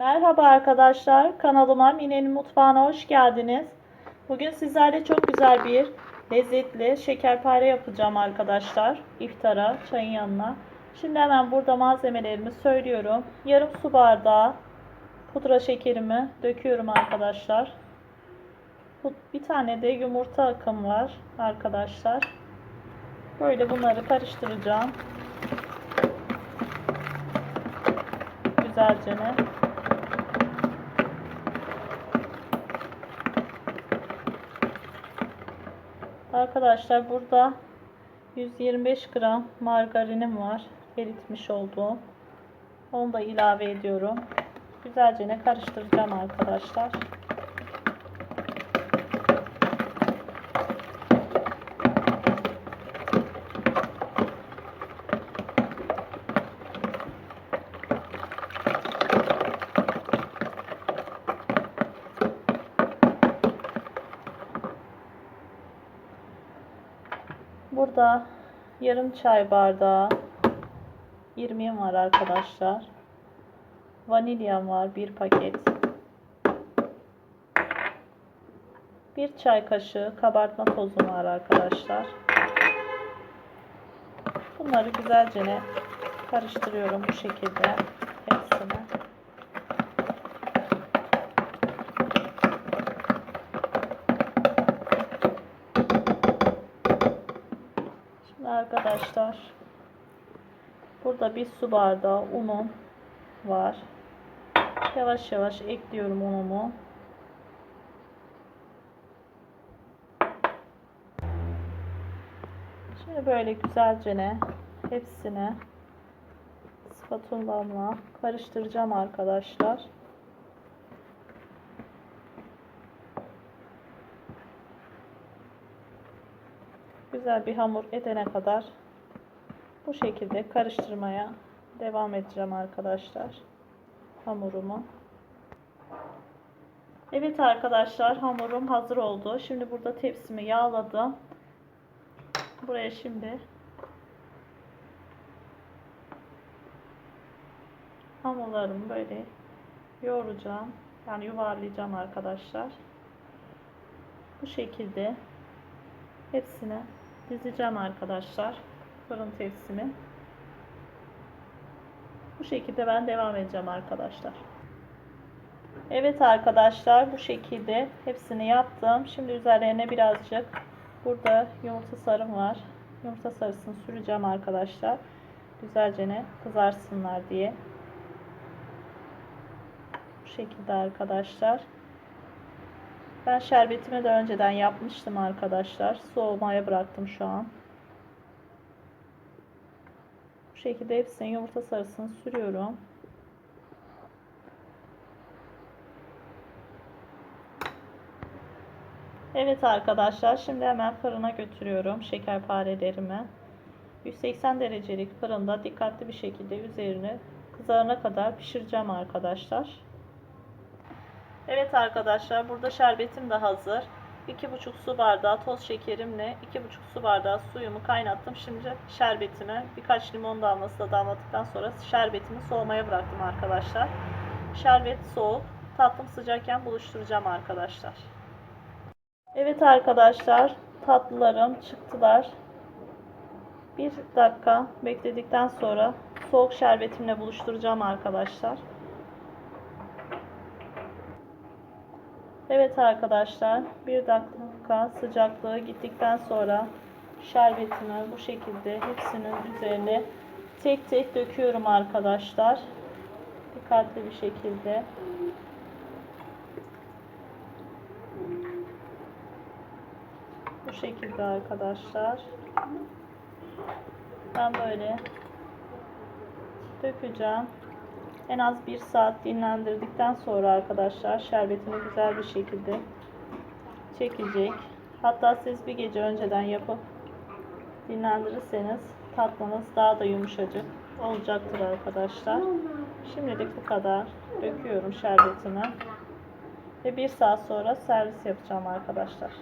Merhaba arkadaşlar, kanalıma Mine'nin mutfağına hoş geldiniz. Bugün sizlerle çok güzel bir lezzetli şekerpare yapacağım arkadaşlar. İftara, çayın yanına. Şimdi hemen burada malzemelerimi söylüyorum. Yarım su bardağı pudra şekerimi döküyorum arkadaşlar. Bir tane de yumurta akım var arkadaşlar. Böyle bunları karıştıracağım. Güzelce ne? Arkadaşlar burada 125 gram margarinim var. Eritmiş olduğum. Onu da ilave ediyorum. Güzelce ne karıştıracağım arkadaşlar. Burada yarım çay bardağı irmiğim var arkadaşlar. Vanilyam var bir paket. Bir çay kaşığı kabartma tozum var arkadaşlar. Bunları güzelce karıştırıyorum bu şekilde Şimdi arkadaşlar burada bir su bardağı unum var. Yavaş yavaş ekliyorum unumu. Şimdi böyle güzelce ne hepsini spatulamla karıştıracağım arkadaşlar. Güzel bir hamur edene kadar bu şekilde karıştırmaya devam edeceğim arkadaşlar hamurumu. Evet arkadaşlar hamurum hazır oldu. Şimdi burada tepsimi yağladım. Buraya şimdi hamurlarımı böyle yoğuracağım. Yani yuvarlayacağım arkadaşlar. Bu şekilde hepsini dizeceğim arkadaşlar fırın tepsimi. Bu şekilde ben devam edeceğim arkadaşlar. Evet arkadaşlar bu şekilde hepsini yaptım. Şimdi üzerlerine birazcık burada yumurta sarım var. Yumurta sarısını süreceğim arkadaşlar. Güzelce ne kızarsınlar diye. Bu şekilde arkadaşlar. Ben şerbetimi de önceden yapmıştım arkadaşlar. Soğumaya bıraktım şu an. Bu şekilde hepsini yumurta sarısını sürüyorum. Evet arkadaşlar şimdi hemen fırına götürüyorum şekerparelerimi. 180 derecelik fırında dikkatli bir şekilde üzerini kızarana kadar pişireceğim arkadaşlar. Evet arkadaşlar burada şerbetim de hazır. 2,5 su bardağı toz şekerimle 2,5 su bardağı suyumu kaynattım. Şimdi şerbetimi birkaç limon damlası da damlattıktan sonra şerbetimi soğumaya bıraktım arkadaşlar. Şerbet soğuk. Tatlım sıcakken buluşturacağım arkadaşlar. Evet arkadaşlar tatlılarım çıktılar. Bir dakika bekledikten sonra soğuk şerbetimle buluşturacağım arkadaşlar. Evet arkadaşlar bir dakika sıcaklığı gittikten sonra şerbetimi bu şekilde hepsinin üzerine tek tek döküyorum arkadaşlar. Dikkatli bir şekilde. Bu şekilde arkadaşlar. Ben böyle dökeceğim. En az bir saat dinlendirdikten sonra arkadaşlar şerbetini güzel bir şekilde çekecek. Hatta siz bir gece önceden yapıp dinlendirirseniz tatlınız daha da yumuşacık olacaktır arkadaşlar. Şimdilik bu kadar. Döküyorum şerbetimi. Ve bir saat sonra servis yapacağım arkadaşlar.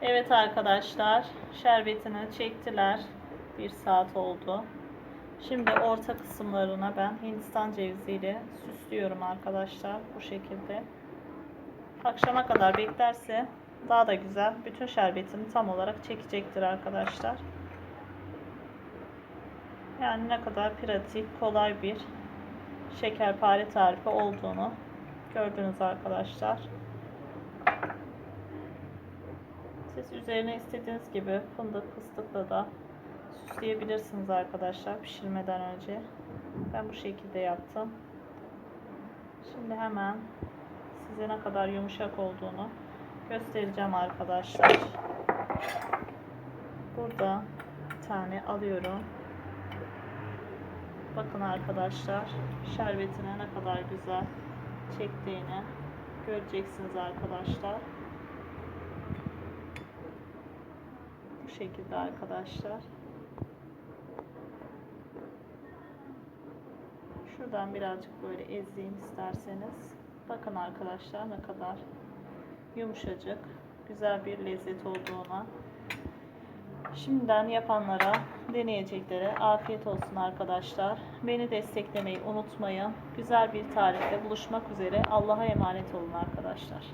Evet arkadaşlar şerbetini çektiler. Bir saat oldu. Şimdi orta kısımlarına ben Hindistan ceviziyle süslüyorum. arkadaşlar bu şekilde. Akşama kadar beklerse daha da güzel. Bütün şerbetini tam olarak çekecektir arkadaşlar. Yani ne kadar pratik, kolay bir şekerpare tarifi olduğunu gördünüz arkadaşlar. Siz üzerine istediğiniz gibi fındık fıstıkla da süsleyebilirsiniz arkadaşlar pişirmeden önce. Ben bu şekilde yaptım. Şimdi hemen size ne kadar yumuşak olduğunu göstereceğim arkadaşlar. Burada bir tane alıyorum. Bakın arkadaşlar şerbetine ne kadar güzel çektiğini göreceksiniz arkadaşlar. Bu şekilde arkadaşlar. Şuradan birazcık böyle ezeyim isterseniz. Bakın arkadaşlar ne kadar yumuşacık, güzel bir lezzet olduğuna. Şimdiden yapanlara, deneyeceklere afiyet olsun arkadaşlar. Beni desteklemeyi unutmayın. Güzel bir tarifle buluşmak üzere. Allah'a emanet olun arkadaşlar.